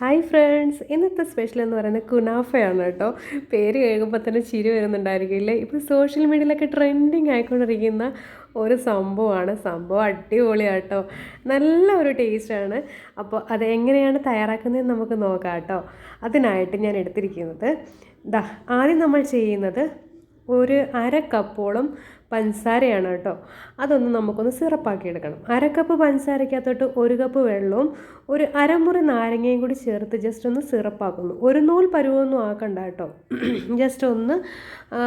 Hi friends ഇന്നത്തെ special എന്ന് പറയുന്നത് കുനാഫയാണ് കേട്ടോ. പേര് കേൾക്കുമ്പോൾ തന്നെ ചിരി വരുന്നുണ്ടായിരിക്കില്ലേ? ഇപ്പോൾ സോഷ്യൽ മീഡിയയിലൊക്കെ ട്രെൻഡിങ് ആയിക്കൊണ്ടിരിക്കുന്ന ഒരു സംഭവമാണ്. സംഭവം അടിപൊളിയാണ് കേട്ടോ നല്ല ഒരു ടേസ്റ്റാണ് അപ്പോൾ അത് എങ്ങനെയാണ് തയ്യാറാക്കുന്നതെന്ന് നമുക്ക് നോക്കാം കേട്ടോ. അതിനായിട്ട് ഞാൻ എടുത്തിരിക്കുന്നത്. ദാ ആദ്യം നമ്മൾ ചെയ്യുന്നത് ഒരു അര കപ്പോളം പഞ്ചസാരയാണ് കേട്ടോ. അതൊന്ന് നമുക്കൊന്ന് സിറപ്പാക്കി എടുക്കണം. അര കപ്പ് പഞ്ചസാരയ്ക്കകത്തോട്ട് ഒരു കപ്പ് വെള്ളവും ഒരു അരമുറി നാരങ്ങയും കൂടി ചേർത്ത് ജസ്റ്റ് ഒന്ന് സിറപ്പാക്കുന്നു. ഒരു നൂൽ പരുവൊന്നും ആക്കണ്ട കേട്ടോ. ജസ്റ്റ് ഒന്ന്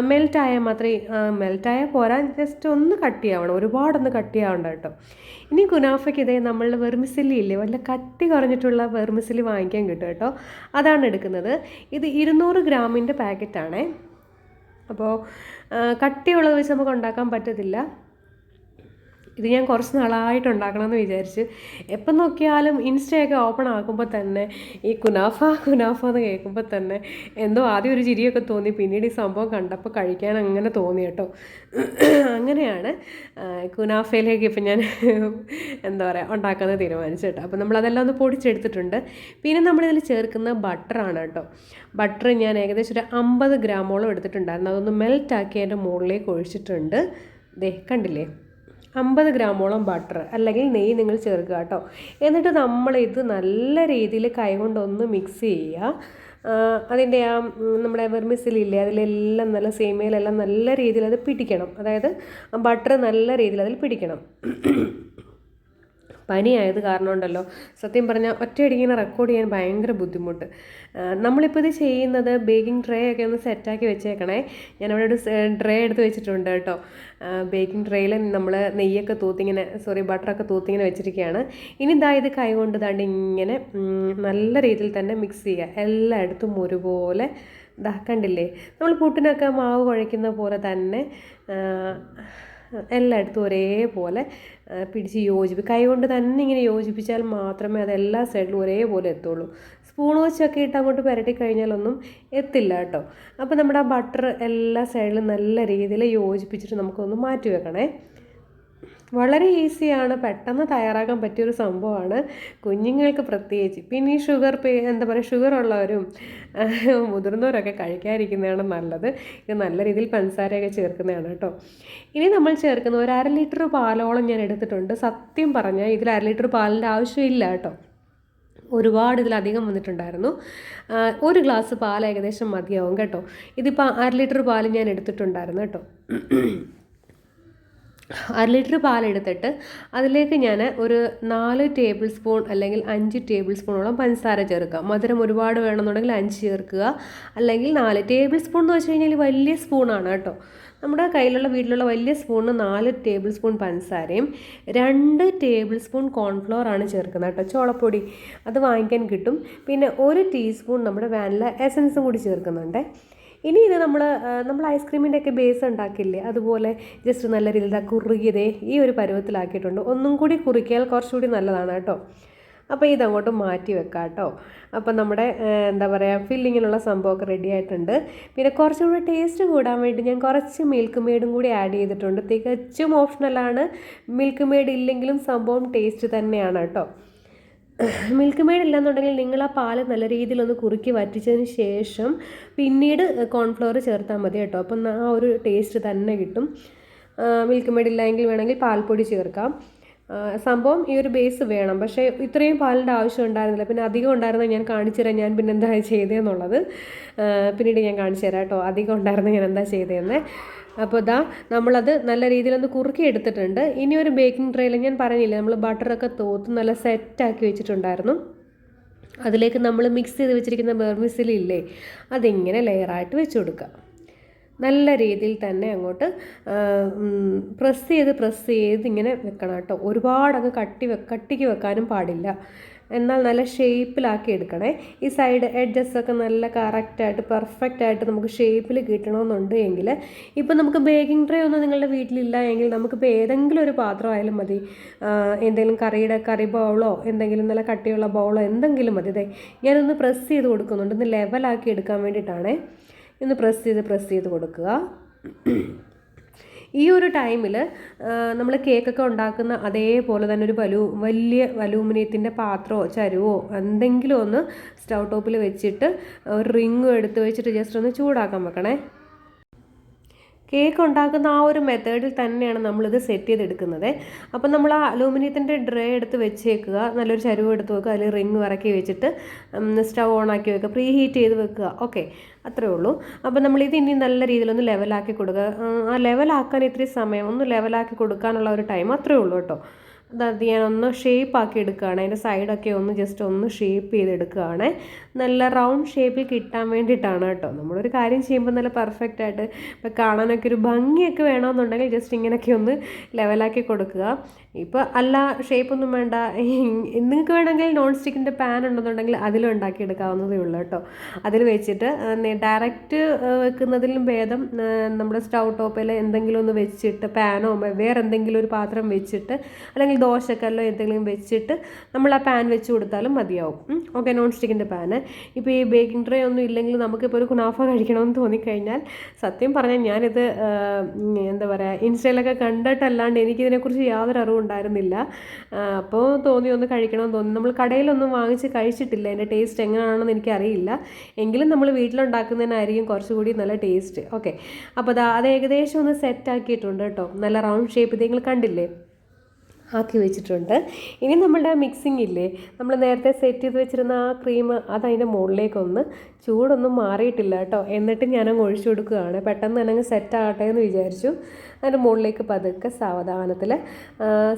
മെൽറ്റായാൽ മാത്രമേ മെൽറ്റായാൽ പോരാ. ജസ്റ്റ് ഒന്ന് കട്ടിയാവണം ഒരുപാടൊന്ന് കട്ടിയാവണ്ട കേട്ടോ. ഇനി കുനാഫയ്ക്ക് ഇതേ നമ്മളുടെ വെർമിസില്ലി ഇല്ലേ? വല്ല കട്ടി കുറഞ്ഞിട്ടുള്ള വെർമിസില്ലി വാങ്ങിക്കാൻ കിട്ടും കേട്ടോ. അതാണ് എടുക്കുന്നത്. ഇത് ഇരുന്നൂറ് ഗ്രാമിന്റെ പാക്കറ്റാണേ. അപ്പോൾ കട്ടിയുള്ളത് വെച്ച് നമുക്ക് ഉണ്ടാക്കാൻ പറ്റത്തില്ല. ഇത് ഞാൻ കുറച്ച് നാളായിട്ട് ഉണ്ടാക്കണമെന്ന് വിചാരിച്ച് എപ്പം നോക്കിയാലും ഇൻസ്റ്റയൊക്കെ ഓപ്പൺ ആക്കുമ്പോൾ തന്നെ ഈ കുനാഫ കുനാഫ എന്ന് കേൾക്കുമ്പോൾ തന്നെ എന്തോ ആദ്യം ഒരു ചിരിയൊക്കെ തോന്നി പിന്നീട് ഈ സംഭവം കണ്ടപ്പോൾ കഴിക്കാൻ അങ്ങനെ തോന്നി കേട്ടോ. അങ്ങനെയാണ് കുനാഫയിലേക്ക് ഇപ്പം ഞാൻ എന്താ പറയുക ഉണ്ടാക്കാമെന്ന് തീരുമാനിച്ചു കേട്ടോ. അപ്പോൾ നമ്മളതെല്ലാം ഒന്ന് പൊടിച്ചെടുത്തിട്ടുണ്ട്. പിന്നെ നമ്മളിതിൽ ചേർക്കുന്ന ബട്ടറാണ് കേട്ടോ. ബട്ടർ ഞാൻ ഏകദേശം ഒരു അമ്പത് ഗ്രാമോളം എടുത്തിട്ടുണ്ടായിരുന്നു. അതൊന്ന് മെൽറ്റാക്കി അതിന്റെ മുകളിലേക്ക് ഒഴിച്ചിട്ടുണ്ട്. ദേ കണ്ടില്ലേ? അമ്പത് ഗ്രാമോളം ബട്ടർ അല്ലെങ്കിൽ നെയ്യ് നിങ്ങൾ ചേർക്കുക കേട്ടോ. എന്നിട്ട് നമ്മൾ ഇത് നല്ല രീതിയിൽ കൈകൊണ്ടൊന്ന് മിക്സ് ചെയ്യുക. അതിന്റെ ആ നമ്മുടെ വെർമിസിലില്ലേ അതിലെല്ലാം നല്ല സേമിയയിലെല്ലാം നല്ല രീതിയിൽ അത് പിടിക്കണം. അതായത് ബട്ടർ നല്ല രീതിയിൽ അതിൽ പിടിക്കണം. പനിയായത് കാരണം ഉണ്ടല്ലോ സത്യം പറഞ്ഞാൽ ഒറ്റയടിങ്ങനെ റെക്കോർഡ് ചെയ്യാൻ ഭയങ്കര ബുദ്ധിമുട്ട്. നമ്മളിപ്പോൾ ഇത് ചെയ്യുന്നത് ബേക്കിംഗ് ട്രേ ഒക്കെ ഒന്ന് സെറ്റാക്കി വെച്ചേക്കണേ. ഞാനവിടെ ഒരു ട്രേ എടുത്ത് വെച്ചിട്ടുണ്ട് കേട്ടോ. ബേക്കിംഗ് ട്രേയിൽ നമ്മൾ നെയ്യൊക്കെ തൂത്തിങ്ങനെ സോറി ബട്ടറൊക്കെ തൂത്തിങ്ങനെ വെച്ചിരിക്കുകയാണ് ഇനി ഇതാ ഇത് കൈ കൊണ്ട് താണ്ട് ഇങ്ങനെ നല്ല രീതിയിൽ തന്നെ മിക്സ് ചെയ്യുക എല്ലായിടത്തും ഒരുപോലെ ഇതാക്കണ്ടില്ലേ നമ്മൾ പുട്ടിനൊക്കെ മാവ് കുഴയ്ക്കുന്ന പോലെ തന്നെ എല്ലായിടത്തും ഒരേപോലെ പിടിച്ച് യോജിപ്പിക്കും കൈ കൊണ്ട് തന്നെ ഇങ്ങനെ യോജിപ്പിച്ചാൽ മാത്രമേ അത് എല്ലാ സൈഡിലും ഒരേപോലെ എത്തുള്ളൂ. സ്പൂൺ വെച്ചൊക്കെ ഇട്ട് അങ്ങോട്ട് പുരട്ടി കഴിഞ്ഞാലൊന്നും എത്തില്ല കേട്ടോ. അപ്പോൾ നമ്മുടെ ആ ബട്ടർ എല്ലാ സൈഡിലും നല്ല രീതിയിൽ യോജിപ്പിച്ചിട്ട് നമുക്കൊന്ന് മാറ്റി വെക്കണേ. വളരെ ഈസിയാണ് പെട്ടെന്ന് തയ്യാറാക്കാൻ പറ്റിയൊരു സംഭവമാണ്. കുഞ്ഞുങ്ങൾക്ക് പ്രത്യേകിച്ച്. പിന്നെ ഈ ഷുഗർ പേ എന്താ പറയുക ഷുഗർ ഉള്ളവരും മുതിർന്നവരൊക്കെ കഴിക്കാതിരിക്കുന്നതാണ് നല്ലത്. ഇത് നല്ല രീതിയിൽ പഞ്ചസാരയൊക്കെ ചേർക്കുന്നതാണ് കേട്ടോ. ഇനി നമ്മൾ ചേർക്കുന്ന ഒരു അര ലിറ്റർ പാലോളം ഞാൻ എടുത്തിട്ടുണ്ട്. സത്യം പറഞ്ഞാൽ ഇതിൽ അര ലിറ്റർ പാലിന്റെ ആവശ്യമില്ല കേട്ടോ. ഒരുപാട് ഇതിലധികം വന്നിട്ടുണ്ടായിരുന്നു. ഒരു ഗ്ലാസ് പാൽ ഏകദേശം മതിയാവും കേട്ടോ. ഇതിപ്പോൾ അര ലിറ്റർ പാൽ ഞാൻ എടുത്തിട്ടുണ്ടായിരുന്നു കേട്ടോ. അര ലിറ്റർ പാലെടുത്തിട്ട് അതിലേക്ക് ഞാൻ ഒരു നാല് ടേബിൾ സ്പൂൺ അല്ലെങ്കിൽ അഞ്ച് ടേബിൾ സ്പൂണോളം പഞ്ചസാര ചേർക്കുക. മധുരം ഒരുപാട് വേണമെന്നുണ്ടെങ്കിൽ അഞ്ച് ചേർക്കുക. അല്ലെങ്കിൽ നാല് ടേബിൾ സ്പൂൺ എന്ന് വെച്ച് കഴിഞ്ഞാൽ വലിയ സ്പൂണാണ് കേട്ടോ. നമ്മുടെ കയ്യിലുള്ള വീട്ടിലുള്ള വലിയ സ്പൂണിന് നാല് ടേബിൾ സ്പൂൺ പഞ്ചസാരയും രണ്ട് ടേബിൾ സ്പൂൺ കോൺഫ്ലോർ ആണ് ചേർക്കുന്നത് കേട്ടോ. ചോളപ്പൊടി അത് വാങ്ങിക്കാൻ കിട്ടും. പിന്നെ ഒരു ടീസ്പൂൺ നമ്മുടെ വാനില എസൻസും കൂടി ചേർക്കുന്നുണ്ട്. ഇനി ഇത് നമ്മൾ നമ്മൾ ഐസ്ക്രീമിന്റെ ഒക്കെ ബേസ് ഉണ്ടാക്കില്ലേ? അതുപോലെ ജസ്റ്റ് നല്ല രീതിയിൽ കുറുകിയതേ ഈ ഒരു പരുവത്തിലാക്കിയിട്ടുണ്ട്. ഒന്നും കൂടി കുറുക്കിയാൽ കുറച്ചുകൂടി നല്ലതാണ് കേട്ടോ. അപ്പോൾ ഇതങ്ങോട്ട് മാറ്റി വെക്കാം കേട്ടോ. അപ്പം നമ്മുടെ എന്താ പറയുക ഫില്ലിങ്ങിനുള്ള സംഭവമൊക്കെ റെഡി ആയിട്ടുണ്ട്. പിന്നെ കുറച്ചുകൂടി ടേസ്റ്റ് കൂടാൻ വേണ്ടി ഞാൻ കുറച്ച് മിൽക്ക് മെയ്ഡും കൂടി ആഡ് ചെയ്തിട്ടുണ്ട്. തികച്ചും ഓപ്ഷണലാണ് മിൽക്ക് മെയ്ഡ് ഇല്ലെങ്കിലും സംഭവം ടേസ്റ്റ് തന്നെയാണ് കേട്ടോ. മിൽക്ക് മെയ്ഡ് ഇല്ലാന്നുണ്ടെങ്കിൽ നിങ്ങൾ ആ പാൽ നല്ല രീതിയിൽ ഒന്ന് കുറുക്കി വറ്റിച്ചതിന് ശേഷം പിന്നീട് കോൺഫ്ലവർ ചേർത്താൽ മതി കേട്ടോ. അപ്പം ആ ഒരു ടേസ്റ്റ് തന്നെ കിട്ടും. മിൽക്ക് മെയ്ഡ് ഇല്ലെങ്കിൽ വേണമെങ്കിൽ പാൽപ്പൊടി ചേർക്കാം. സംഭവം ഈ ഒരു ബേസ് വേണം. പക്ഷേ ഇത്രയും പാലിന്റെ ആവശ്യം ഉണ്ടായിരുന്നില്ല. പിന്നെ അധികം ഉണ്ടായിരുന്ന ഞാൻ കാണിച്ചു തരാം. ഞാൻ പിന്നെ എന്താ ചെയ്തതെന്നുള്ളത് പിന്നീട് ഞാൻ കാണിച്ചു തരാം കേട്ടോ. അധികം ഉണ്ടായിരുന്ന ഞാൻ എന്താ ചെയ്തതെന്ന് അപ്പോൾ ഇതാ നമ്മളത് നല്ല രീതിയിലൊന്ന് കുറുക്കി എടുത്തിട്ടുണ്ട് ഇനി ഒരു ബേക്കിംഗ് ട്രേയിൽ ഞാൻ പറഞ്ഞില്ലേ നമ്മൾ ബട്ടറൊക്കെ തോത്ത് നല്ല സെറ്റാക്കി വെച്ചിട്ടുണ്ടായിരുന്നു. അതിലേക്ക് നമ്മൾ മിക്സ് ചെയ്ത് വെച്ചിരിക്കുന്ന ബെർമിസിലില്ലേ അതിങ്ങനെ ലെയറായിട്ട് വെച്ച് കൊടുക്കുക. നല്ല രീതിയിൽ തന്നെ അങ്ങോട്ട് പ്രസ് ചെയ്ത് പ്രസ് ചെയ്ത് ഇങ്ങനെ വെക്കണം കേട്ടോ. ഒരുപാടങ്ങ് കട്ടി വെ കട്ടിക്ക് വെക്കാനും പാടില്ല. എന്നാൽ നല്ല ഷേപ്പിലാക്കി എടുക്കണേ. ഈ സൈഡ് എഡ്ജസ് ഒക്കെ നല്ല കറക്റ്റായിട്ട് പെർഫെക്റ്റ് ആയിട്ട് നമുക്ക് ഷേപ്പിൽ കിട്ടണമെന്നുണ്ട് എങ്കിൽ ഇപ്പം നമുക്ക് ബേക്കിംഗ് ട്രേ ഒന്നും നിങ്ങളുടെ വീട്ടിലില്ല എങ്കിൽ നമുക്കിപ്പോൾ ഏതെങ്കിലും ഒരു പാത്രമായാലും മതി. എന്തെങ്കിലും കറിയുടെ കറി ബൗളോ എന്തെങ്കിലും നല്ല കട്ടിയുള്ള ബൗളോ എന്തെങ്കിലും മതി. അതേ ഞാനൊന്ന് പ്രസ് ചെയ്ത് കൊടുക്കുന്നുണ്ട്. ഒന്ന് ലെവലാക്കി എടുക്കാൻ വേണ്ടിയിട്ടാണേ. ഒന്ന് പ്രസ് ചെയ്ത് പ്രസ് ചെയ്ത് കൊടുക്കുക. ഈ ഒരു ടൈമിൽ നമ്മൾ കേക്കൊക്കെ ഉണ്ടാക്കുന്ന അതേപോലെ തന്നെ ഒരു വലു വലിയ അലൂമിനിയത്തിന്റെ പാത്രമോ ചരുവോ എന്തെങ്കിലും ഒന്ന് സ്റ്റൗ ടോപ്പിൽ വെച്ചിട്ട് ഒരു റിങ്ങും എടുത്ത് വെച്ചിട്ട് ജസ്റ്റ് ഒന്ന് ചൂടാക്കാൻ വെക്കണേ. കേക്ക് ഉണ്ടാക്കുന്ന ആ ഒരു മെത്തേഡിൽ തന്നെയാണ് നമ്മളിത് സെറ്റ് ചെയ്തെടുക്കുന്നത്. അപ്പം നമ്മൾ ആ അലൂമിനിയത്തിന്റെ ഡ്രേ എടുത്ത് വെച്ചേക്കുക നല്ലൊരു ചരുവ് എടുത്ത് വെക്കുക അതിൽ റിങ് ഇറക്കി വെച്ചിട്ട് സ്റ്റവ് ഓൺ ആക്കി വെക്കുക പ്രീ ഹീറ്റ് ചെയ്ത് വെക്കുക. ഓക്കെ അത്രേ ഉള്ളൂ. അപ്പം നമ്മളിത് ഇനി നല്ല രീതിയിലൊന്ന് ലെവലാക്കി കൊടുക്കുക. ആ ലെവലാക്കാൻ ഇത്തിരി സമയം ഒന്ന് ലെവലാക്കി കൊടുക്കാനുള്ള ഒരു ടൈം അത്രേ ഉള്ളൂ കേട്ടോ. അത് ഞാൻ ഒന്ന് ഷേപ്പ് ആക്കി എടുക്കുകയാണ്. അതിന്റെ സൈഡൊക്കെ ഒന്ന് ജസ്റ്റ് ഒന്ന് ഷേപ്പ് ചെയ്തെടുക്കുകയാണ്. നല്ല റൗണ്ട് ഷേപ്പിൽ കിട്ടാൻ വേണ്ടിയിട്ടാണ് കേട്ടോ. നമ്മളൊരു കാര്യം ചെയ്യുമ്പോൾ നല്ല പെർഫെക്റ്റ് ആയിട്ട് ഇപ്പോൾ കാണാനൊക്കെ ഒരു ഭംഗിയൊക്കെ വേണമെന്നുണ്ടെങ്കിൽ ജസ്റ്റ് ഇങ്ങനെയൊക്കെ ഒന്ന് ലെവലാക്കി കൊടുക്കുക. ഇപ്പോൾ അല്ല ഷേപ്പൊന്നും വേണ്ട. നിങ്ങൾക്ക് വേണമെങ്കിൽ നോൺ സ്റ്റിക്കിന്റെ പാൻ ഉണ്ടെന്നുണ്ടെങ്കിൽ അതിലും ഉണ്ടാക്കിയെടുക്കാവുന്നതേ ഉള്ളൂ കേട്ടോ. അതിൽ വെച്ചിട്ട് ഡയറക്റ്റ് വെക്കുന്നതിലും ഭേദം നമ്മുടെ സ്റ്റൗ ടോപ്പിൽ എന്തെങ്കിലും ഒന്ന് വെച്ചിട്ട് പാനോ വേറെ എന്തെങ്കിലും ഒരു പാത്രം വെച്ചിട്ട് അല്ലെങ്കിൽ ദോശക്കല്ലോ എന്തെങ്കിലും വെച്ചിട്ട് നമ്മൾ ആ പാൻ വെച്ച് കൊടുത്താലും മതിയാവും. ഓക്കെ നോൺ സ്റ്റിക്കിന്റെ പാന് ഇപ്പോൾ ഈ ബേക്കിംഗ് ട്രേ ഒന്നും ഇല്ലെങ്കിൽ നമുക്കിപ്പോൾ ഒരു കുനാഫ കഴിക്കണമെന്ന് തോന്നിക്കഴിഞ്ഞാൽ സത്യം പറഞ്ഞാൽ ഞാനിത് എന്താ പറയുക ഇൻസ്റ്റയിലൊക്കെ കണ്ടിട്ടല്ലാണ്ട് എനിക്കിതിനെക്കുറിച്ച് യാതൊരു അറിവും ഉണ്ടായിരുന്നില്ല. അപ്പോൾ തോന്നി ഒന്ന് കഴിക്കണമെന്ന് തോന്നി. നമ്മൾ കടയിലൊന്നും വാങ്ങിച്ച് കഴിച്ചിട്ടില്ല. അതിന്റെ ടേസ്റ്റ് എങ്ങനെയാണെന്ന് എനിക്കറിയില്ല. എങ്കിലും നമ്മൾ വീട്ടിലുണ്ടാക്കുന്നതിനായിരിക്കും കുറച്ചുകൂടി നല്ല ടേസ്റ്റ് ഓക്കെ അപ്പോൾ അത് ഏകദേശം ഒന്ന് സെറ്റ് ആക്കിയിട്ടുണ്ട് കേട്ടോ. നല്ല റൗണ്ട് ഷേപ്പ് ഇത് നിങ്ങൾ കണ്ടില്ലേ? ആക്കി വെച്ചിട്ടുണ്ട്. ഇനി നമ്മളുടെ ആ മിക്സിംഗ് ഇല്ലേ? നമ്മൾ നേരത്തെ സെറ്റ് ചെയ്ത് വെച്ചിരുന്ന ആ ക്രീം അത് അതിന്റെ മുകളിലേക്കൊന്ന് ചൂടൊന്നും മാറിയിട്ടില്ല കേട്ടോ. എന്നിട്ട് ഞാനങ്ങ് ഒഴിച്ചു കൊടുക്കുകയാണ്. പെട്ടെന്ന് തന്നെ അങ്ങ് സെറ്റ് ആകട്ടെ എന്ന് വിചാരിച്ചു. അതിന്റെ മുകളിലേക്ക് പതുക്കെ സാവധാനത്തിൽ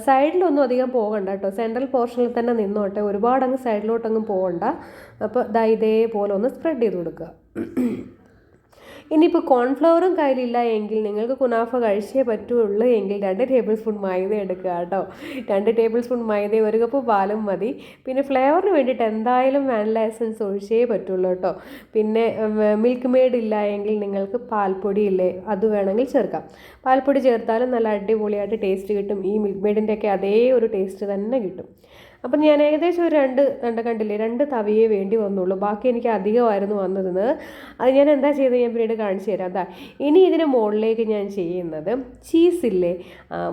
സൈഡിലൊന്നും അധികം പോകണ്ട കേട്ടോ. സെൻട്രൽ പോർഷനിൽ തന്നെ നിന്നോട്ടെ. ഒരുപാടങ്ങ് സൈഡിലോട്ടങ്ങ് പോകണ്ട. അപ്പോൾ ദാ ഇതേപോലെ ഒന്ന് സ്പ്രെഡ് ചെയ്ത് കൊടുക്കുക. ഇനിയിപ്പോൾ കോൺഫ്ലവറും കയ്യിലില്ല എങ്കിൽ നിങ്ങൾക്ക് കുനാഫ കഴിച്ചേ പറ്റുള്ളൂ എങ്കിൽ രണ്ട് ടേബിൾ സ്പൂൺ മൈദ എടുക്കുക കേട്ടോ. രണ്ട് ടേബിൾ സ്പൂൺ മൈദ ഒരു കപ്പ് പാലും മതി. പിന്നെ ഫ്ലേവറിന് വേണ്ടിയിട്ട് എന്തായാലും വാനില എസൻസ് ഒഴിച്ചേ പറ്റുള്ളൂ കേട്ടോ. പിന്നെ മിൽക്ക് മെയ്ഡ് ഇല്ല എങ്കിൽ നിങ്ങൾക്ക് പാൽപ്പൊടി ഇല്ലേ അത് വേണമെങ്കിൽ ചേർക്കാം. പാൽപ്പൊടി ചേർത്താലും നല്ല അടിപൊളിയായിട്ട് ടേസ്റ്റ് കിട്ടും. ഈ മിൽക്ക് മെയ്ഡിന്റെയൊക്കെ അതേ ഒരു ടേസ്റ്റ് തന്നെ കിട്ടും. അപ്പം ഞാൻ ഏകദേശം ഒരു രണ്ട് രണ്ട് കണ്ടില്ലേ രണ്ട് തവിയേ വേണ്ടി വന്നുള്ളൂ. ബാക്കി എനിക്ക് അധികമായിരുന്നു വന്നിരുന്നത് അത് ഞാൻ എന്താ ചെയ്തത് ഞാൻ പിന്നീട് കാണിച്ചു തരാം. അതാ ഇനി ഇതിന് മുകളിലേക്ക് ഞാൻ ചെയ്യുന്നത് ചീസില്ലേ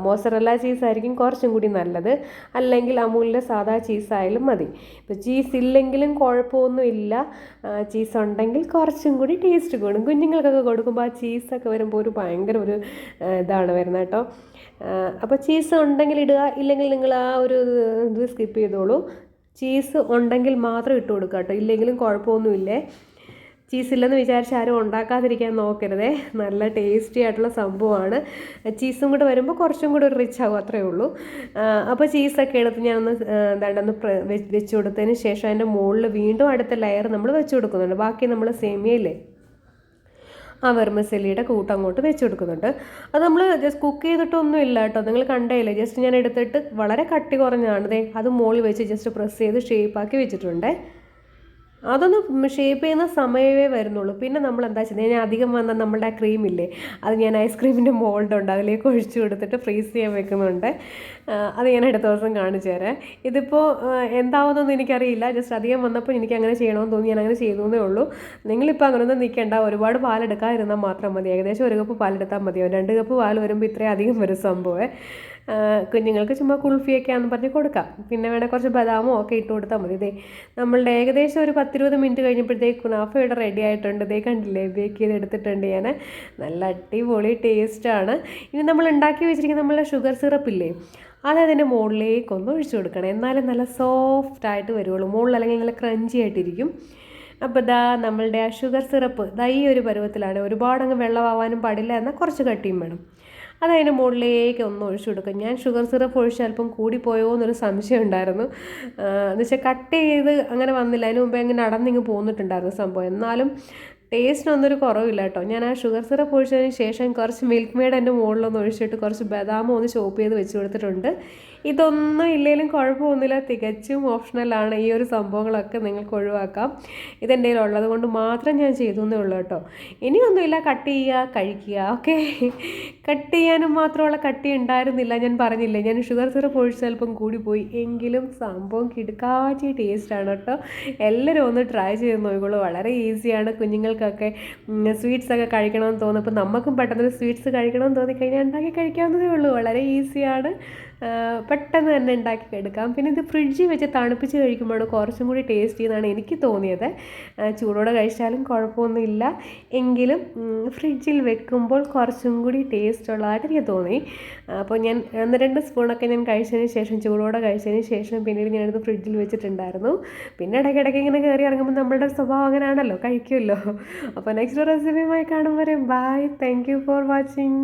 മോസറല്ല ചീസായിരിക്കും കുറച്ചും കൂടി നല്ലത്. അല്ലെങ്കിൽ അമൂലിന്റെ സാധാ ചീസായാലും മതി. ഇപ്പോൾ ചീസ് ഇല്ലെങ്കിലും കുഴപ്പമൊന്നുമില്ല. ചീസ് ഉണ്ടെങ്കിൽ കുറച്ചും കൂടി ടേസ്റ്റ് കൂടും. കുഞ്ഞുങ്ങൾക്കൊക്കെ കൊടുക്കുമ്പോൾ ആ ചീസൊക്കെ വരുമ്പോൾ ഒരു ഭയങ്കര ഒരു ഇതാണ് വരുന്നത് കേട്ടോ. അപ്പോൾ ചീസ് ഉണ്ടെങ്കിൽ ഇടുക. ഇല്ലെങ്കിൽ നിങ്ങൾ ആ ഒരു ഇത് സ്കിപ്പ് ചെയ്തോളൂ. ചീസ് ഉണ്ടെങ്കിൽ മാത്രം ഇട്ട് കൊടുക്കുക കേട്ടോ. ഇല്ലെങ്കിലും കുഴപ്പമൊന്നുമില്ലേ? ചീസ് ഇല്ലെന്ന് വിചാരിച്ച് ആരും ഉണ്ടാക്കാതിരിക്കാൻ നോക്കരുതേ. നല്ല ടേസ്റ്റി ആയിട്ടുള്ള സംഭവമാണ്. ചീസും കൂടെ വരുമ്പോൾ കുറച്ചും കൂടെ ഒരു റിച്ച് ആകും അത്രയേ ഉള്ളൂ. അപ്പോൾ ചീസൊക്കെ എടുത്ത് ഞാനൊന്ന് എന്താണ്ടൊന്ന് വെച്ച് കൊടുത്തതിന് ശേഷം അതിന്റെ മുകളിൽ വീണ്ടും അടുത്ത ലെയർ നമ്മൾ വെച്ച് കൊടുക്കുന്നുണ്ട്. ബാക്കി നമ്മൾ സേമിയയില്ലേ ആ വെർമസലിയുടെ കൂട്ട് അങ്ങോട്ട് വെച്ച് കൊടുക്കുന്നുണ്ട്. അത് നമ്മൾ ജസ്റ്റ് കുക്ക് ചെയ്തിട്ടൊന്നും ഇല്ല കേട്ടോ. നിങ്ങൾ കണ്ടേയില്ലേ? ജസ്റ്റ് ഞാൻ എടുത്തിട്ട് വളരെ കട്ടി കുറഞ്ഞാണ് ദേ അത് മുകളിൽ വെച്ച് ജസ്റ്റ് പ്രസ് ചെയ്ത് ഷേപ്പാക്കി വെച്ചിട്ടുണ്ട്. അതൊന്ന് ഷേപ്പ് ചെയ്യുന്ന സമയമേ വരുന്നുള്ളൂ. പിന്നെ നമ്മൾ എന്താ ചെയ്യുന്നത് ഞാൻ അധികം വന്ന നമ്മളുടെ ആ ക്രീമില്ലേ അത് ഞാൻ ഐസ്ക്രീമിന്റെ മോൾഡ് ഉണ്ട്. അതിലേക്ക് ഒഴിച്ചു കൊടുത്തിട്ട് ഫ്രീസ് ചെയ്യാൻ വെക്കുന്നുണ്ട്. അത് ഞാൻ അടുത്ത ദിവസം കാണിച്ചു തരാം. ഇതിപ്പോൾ എന്താവുന്നതെന്ന് എനിക്കറിയില്ല. ജസ്റ്റ് അധികം വന്നപ്പോൾ എനിക്ക് അങ്ങനെ ചെയ്യണമെന്ന് തോന്നി. ഞാൻ അങ്ങനെ ചെയ്തു എന്നേ ഉള്ളൂ. നിങ്ങളിപ്പോൾ അങ്ങനെയൊന്നും നിൽക്കേണ്ട ഒരുപാട് പാലെടുക്കാതിരുന്നാൽ മാത്രം മതി. ഏകദേശം ഒരു കപ്പ് പാലെടുത്താൽ മതിയാവും രണ്ട് കപ്പ് പാൽ വരുമ്പോൾ ഇത്രയും അധികം വരും സംഭവമേ കുഞ്ഞുങ്ങൾക്ക് ചുമ്മാ കുൾഫിയൊക്കെ ആണെന്ന് പറഞ്ഞ് കൊടുക്കാം. പിന്നെ വേണേൽ കുറച്ച് ബദാമോ ഒക്കെ ഇട്ട് കൊടുത്താൽ മതി. ഇതേ നമ്മളുടെ ഏകദേശം ഒരു പത്തിരുപത് മിനിറ്റ് കഴിഞ്ഞപ്പോഴത്തേക്ക് കുനാഫ ഇവിടെ റെഡി ആയിട്ടുണ്ട്. ഇതേ കണ്ടില്ലേ? ബേക്ക് ചെയ്ത് എടുത്തിട്ടുണ്ട് ഞാൻ നല്ല അടിപൊളി ടേസ്റ്റാണ് ഇനി നമ്മൾ ഉണ്ടാക്കി വെച്ചിരിക്കുന്ന നമ്മളുടെ ഷുഗർ സിറപ്പില്ലേ അത് അതിന്റെ മുകളിലേക്ക് ഒന്ന് ഒഴിച്ചു കൊടുക്കണം. എന്നാലും നല്ല സോഫ്റ്റ് ആയിട്ട് വരുള്ളൂ മുകളിൽ അല്ലെങ്കിൽ നല്ല ക്രഞ്ചി ആയിട്ടിരിക്കും. അപ്പോൾ ഇതാ നമ്മളുടെ ആ ഷുഗർ സിറപ്പ് ദാ ഈ ഒരു പരുവത്തിലാണ് ഒരുപാടങ്ങ് വെള്ളമാവാനും പാടില്ല എന്നാൽ കുറച്ച് കട്ടിയും വേണം. അതതിന്റെ മുകളിലേക്ക് ഒന്ന് ഒഴിച്ചു കൊടുക്കും. ഞാൻ ഷുഗർ സിറപ്പ് ഒഴിച്ച് അല്പം കൂടിപ്പോയോ എന്നൊരു സംശയം ഉണ്ടായിരുന്നു. എന്ന് വെച്ചാൽ കട്ട് ചെയ്ത് അങ്ങനെ വന്നില്ല. അതിന് മുമ്പേ അങ്ങനെ നടന്നിങ്ങ് പോന്നിട്ടുണ്ടായിരുന്നു സംഭവം. എന്നാലും ടേസ്റ്റിനൊന്നൊരു കുറവില്ല കേട്ടോ ഞാൻ ആ ഷുഗർ സിറപ്പ് ഒഴിച്ചതിന് ശേഷം കുറച്ച് മിൽക്ക് മെയ്ഡ് എന്റെ മുകളിലൊന്ന് ഒഴിച്ചിട്ട് കുറച്ച് ബദാമും ഒന്ന് ചോപ്പ് ചെയ്ത് വെച്ച് കൊടുത്തിട്ടുണ്ട്. ഇതൊന്നും ഇല്ലെങ്കിലും കുഴപ്പമൊന്നുമില്ല. തികച്ചും ഓപ്ഷണലാണ് ഈ ഒരു സംഭവങ്ങളൊക്കെ നിങ്ങൾക്ക് ഒഴിവാക്കാം. ഇതെന്റെ ഉള്ളത് കൊണ്ട് മാത്രം ഞാൻ ചെയ്തു എന്നേ ഉള്ളൂ കേട്ടോ. ഇനിയൊന്നുമില്ല. കട്ട് ചെയ്യുക കഴിക്കുക. ഓക്കെ. കട്ട് ചെയ്യാനും മാത്രമുള്ള കട്ടി ഉണ്ടായിരുന്നില്ല. ഞാൻ പറഞ്ഞില്ലേ ഞാൻ ഷുഗർ സിറപ്പ് ഒഴിച്ച് ചിലപ്പം പോയി. എങ്കിലും സംഭവം കിടുക്കാച്ചി ടേസ്റ്റാണ് കേട്ടോ. എല്ലാവരും ഒന്ന് ട്രൈ ചെയ്ത് നോക്കിക്കോളൂ. വളരെ ഈസിയാണ് കുഞ്ഞുങ്ങൾക്കൊക്കെ സ്വീറ്റ്സ് ഒക്കെ കഴിക്കണമെന്ന് തോന്നുന്നു. അപ്പോൾ നമുക്കും പെട്ടെന്ന് സ്വീറ്റ്സ് കഴിക്കണമെന്ന് തോന്നിക്കഴിഞ്ഞാൽ ഉണ്ടാക്കി കഴിക്കാവുന്നതേ ഉള്ളൂ. വളരെ ഈസിയാണ് പെട്ടെന്ന് തന്നെ ഉണ്ടാക്കി എടുക്കാം പിന്നെ ഇത് ഫ്രിഡ്ജിൽ വെച്ച് തണുപ്പിച്ച് കഴിക്കുമ്പോഴാണ് കുറച്ചും കൂടി ടേസ്റ്റി എന്നാണ് എനിക്ക് തോന്നിയത്. ചൂടോടെ കഴിച്ചാലും കുഴപ്പമൊന്നുമില്ല. എങ്കിലും ഫ്രിഡ്ജിൽ വെക്കുമ്പോൾ കുറച്ചും കൂടി ടേസ്റ്റ് ഉള്ളതായിട്ട് എനിക്ക് തോന്നി. അപ്പോൾ ഞാൻ ഒന്ന് രണ്ട് സ്പൂണൊക്കെ ഞാൻ കഴിച്ചതിന് ശേഷം ചൂടോടെ കഴിച്ചതിന് ശേഷം പിന്നീട് ഞാനിത് ഫ്രിഡ്ജിൽ വെച്ചിട്ടുണ്ടായിരുന്നു. പിന്നെ ഇടയ്ക്കിടയ്ക്ക് ഇങ്ങനെ കയറി ഇറങ്ങുമ്പോൾ നമ്മളുടെ സ്വഭാവം അങ്ങനെയാണല്ലോ കഴിക്കുമല്ലോ. അപ്പോൾ നെക്സ്റ്റ് റെസിപ്പിയുമായി കാണുമ്പോൾ bye thank you for watching